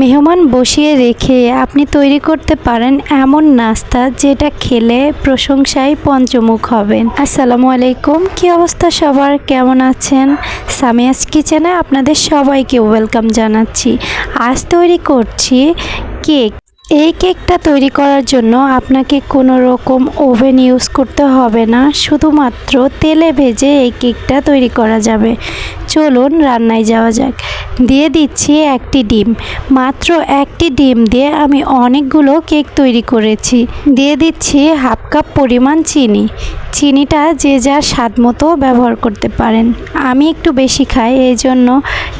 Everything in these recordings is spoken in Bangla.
মেহমান বসিয়ে রেখে আপনি তৈরি করতে পারেন এমন নাস্তা যেটা খেলে প্রশংসায় পঞ্চমুখ হবেন। আসসালামু আলাইকুম, কি অবস্থা সবার? কেমন আছেন? সামিয়াস কিচেনে আপনাদের সবাইকে ওয়েলকাম জানাচ্ছি। আজ তৈরি করছি কেক। এই কেকটা তৈরি করার জন্য আপনাকে কোনো রকম ওভেন ইউজ করতে হবে না। শুধুমাত্র তেলে ভেজে এই কেকটা তৈরি করা যাবে। চলুন রান্নায় যাওয়া যাক। দিয়ে দিচ্ছি একটি ডিম। মাত্র একটি ডিম দিয়ে আমি অনেকগুলো কেক তৈরি করেছি। দিয়ে দিচ্ছি হাফ কাপ পরিমাণ চিনি। চিনিটা যে যার স্বাদ মতো ব্যবহার করতে পারেন। আমি একটু বেশি খাই, এই জন্য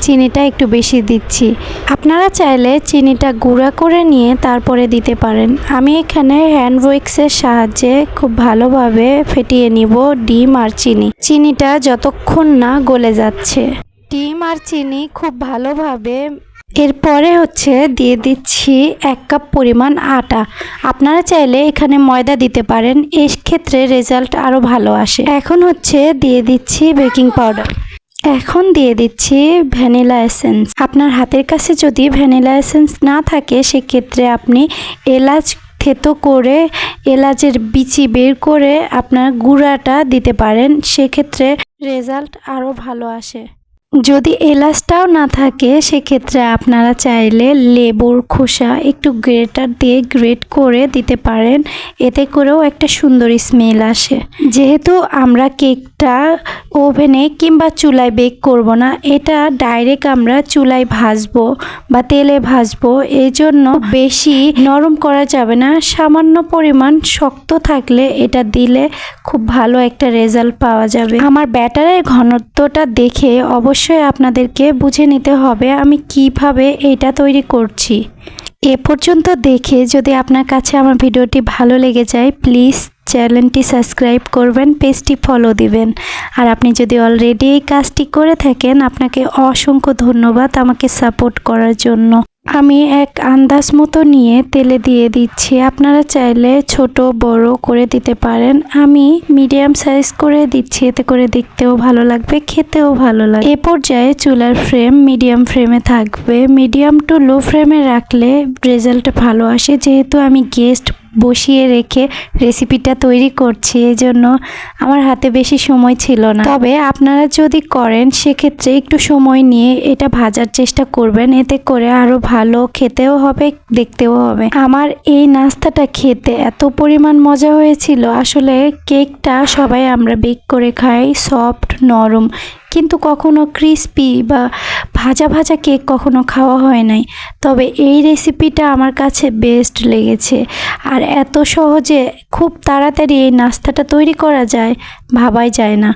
চিনিটা একটু বেশি দিচ্ছি। আপনারা চাইলে চিনিটা গুঁড়া করে নিয়ে তারপরে দিতে পারেন। আমি এখানে হ্যান্ড উইক্সের সাহায্যে খুব ভালোভাবে ফেটিয়ে নিব ডিম আর চিনি। চিনিটা যতক্ষণ না গলে যাচ্ছে। ডিম আর চিনি খুব ভালোভাবে এরপরে হচ্ছে দিয়ে দিচ্ছি এক কাপ পরিমাণ আটা। আপনারা চাইলে এখানে ময়দা দিতে পারেন। ক্ষেত্রে রেজাল্ট আরও ভালো আসে। এখন হচ্ছে দিয়ে দিচ্ছি বেকিং পাউডার। এখন দিয়ে দিচ্ছি ভ্যানিলা এসেন্স। আপনার হাতের কাছে যদি ভ্যানিলা এসেন্স না থাকে, সেক্ষেত্রে আপনি এলাচ থেতো করে, এলাচের বিচি বের করে আপনার গুঁড়াটা দিতে পারেন। সেক্ষেত্রে রেজাল্ট আরও ভালো আসে। যদি এলাচটাও না থাকে, সেক্ষেত্রে আপনারা চাইলে লেবুর খোসা একটু গ্রেটার দিয়ে গ্রেট করে দিতে পারেন। এতে করেও একটা সুন্দর স্মেল আসে। যেহেতু আমরা কেকটা ওভেনে কিংবা চুলায় বেক করব না, এটা ডাইরেক্ট আমরা চুলায় ভাজবো বা তেলে ভাজবো। এই জন্য বেশি নরম করা যাবে না, সামান্য পরিমাণ শক্ত থাকলে এটা দিলে খুব ভালো একটা রেজাল্ট পাওয়া যাবে। আমার ব্যাটারের ঘনত্বটা দেখে অবশ্যই আপনাদেরকে বুঝে নিতে হবে আমি কীভাবে এটা তৈরি করছি। এ পর্যন্ত দেখে যদি আপনার কাছে আমার ভিডিওটি ভালো লেগে যায় প্লিজ চ্যানেলটি সাবস্ক্রাইব করবেন পেজটি ফলো দিবেন। আর আপনি যদি অলরেডি এই কাজটি করে থাকেন, আপনাকে অসংখ্য ধন্যবাদ আমাকে সাপোর্ট করার জন্য। আমি এক আন্দাজ মতো নিয়ে তেলে দিয়ে দিচ্ছি। আপনারা চাইলে ছোট, বড় করে দিতে পারেন। আমি মিডিয়াম সাইজ করে দিচ্ছি। এতে করে দেখতেও ভালো লাগবে, খেতেও ভালো লাগবে। এ পর্যায়ে চুলার ফ্রেম মিডিয়াম ফ্রেমে থাকবে। মিডিয়াম টু লো ফ্রেমে রাখলে রেজাল্ট ভালো আসে। যেহেতু আমি গেস্ট বসিয়ে রেখে রেসিপিটা তৈরি করছি এই জন্য আমার হাতে বেশি সময় ছিল না। তবে আপনারা যদি করেন, সেক্ষেত্রে একটু সময় নিয়ে এটা ভাজার চেষ্টা করবেন। এতে করে আরও ভালো খেতেও হবে, দেখতেও হবে। আমার এই নাস্তাটা খেতে এত পরিমাণ মজা হয়েছিল। আসলে কেকটা সবাই আমরা বেক করে খাই সফট নরম। কিন্তু কখনো ক্রিস্পি বা ভাজা ভাজা কেক কখনো খাওয়া হয় নাই। তবে এই রেসিপিটা আমার কাছে বেস্ট লেগেছে। আর এত সহজে খুব তাড়াতাড়ি এই নাস্তাটা তৈরি করা যায়, ভাবাই যায় না।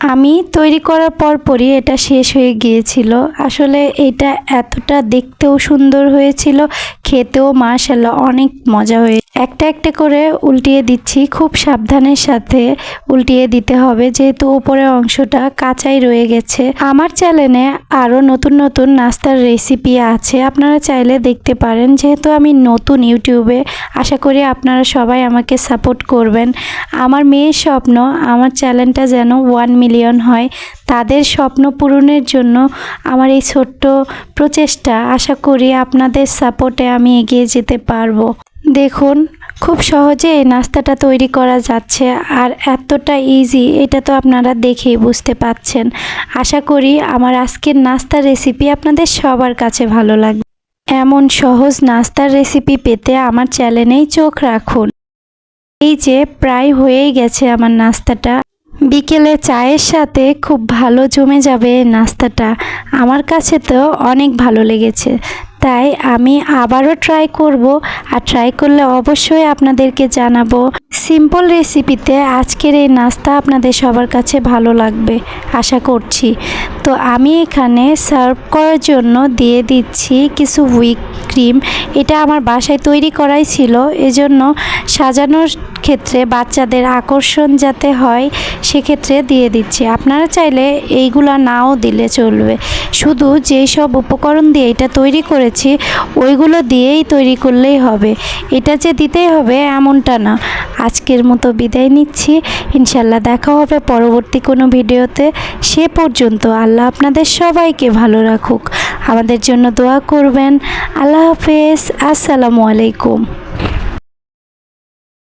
আমি তৈরি করার পরপরই এটা শেষ হয়ে গিয়েছিল। আসলে এটা এতটা দেখতেও সুন্দর হয়েছিল, খেতেও মাশাল্লাহ অনেক মজা হয়ে একটা একটা করে উল্টিয়ে দিচ্ছি, খুব সাবধানের সাথে উল্টিয়ে দিতে হবে যেহেতু ওপরের অংশটা কাঁচাই রয়ে গেছে। আমার চ্যানেলে আরও নতুন নতুন নাস্তার রেসিপি আছে, আপনারা চাইলে দেখতে পারেন। যেহেতু আমি নতুন ইউটিউবে, আশা করি আপনারা সবাই আমাকে সাপোর্ট করবেন। আমার মেয়ের স্বপ্ন, আমার চ্যানেলটা যেন ওয়ান মিলিয়ন হয়, তাদের স্বপ্ন পূরণের জন্য আমার এই ছোট্ট প্রচেষ্টা। আশা করি আপনাদের সাপোর্টে আমি এগিয়ে যেতে পারব। দেখুন, খুব সহজে এই নাস্তাটা তৈরি করা যাচ্ছে আর এতটা ইজি এটা তো আপনারা দেখেই বুঝতে পাচ্ছেন। আশা করি আমার আজকের নাস্তার রেসিপি আপনাদের সবার কাছে ভালো লাগবে। এমন সহজ নাস্তার রেসিপি পেতে আমার চ্যানেলেই চোখ রাখুন। এই যে, প্রায় হয়েই গেছে আমার নাস্তাটা। বিকেলে চায়ের সাথে খুব ভালো জমে যাবে নাস্তাটা। আমার কাছে তো অনেক ভালো লেগেছে। তাই আমি আবারও ট্রাই করব আর ট্রাই করলে অবশ্যই আপনাদেরকে জানাব। সিম্পল রেসিপিতে আজকের এই নাস্তা আপনাদের সবার কাছে ভালো লাগবে, আশা করছি। তো আমি এখানে সার্ভ করার জন্য দিয়ে দিচ্ছি কিছু হুইপ ক্রিম এটা আমার বাসায় তৈরি করাই ছিল, এজন্য সাজানোর ক্ষেত্রে বাচ্চাদের আকর্ষণ যাতে হয়, সেক্ষেত্রে দিয়ে দিচ্ছি। আপনারা চাইলে এইগুলা নাও দিলে চলবে। শুধু যেই সব উপকরণ দিয়ে এটা তৈরি করেছি, ওইগুলো দিয়েই তৈরি করলেই হবে। এটা যে দিতেই হবে, এমনটা না। আজকের মতো বিদায় নিচ্ছি। ইনশাল্লাহ দেখা হবে পরবর্তী কোনো ভিডিওতে। সে পর্যন্ত আল্লাহ আপনাদের সবাইকে ভালো রাখুক। আমাদের জন্য দোয়া করবেন। আল্লাহ হাফেজ। আসসালামু আলাইকুম।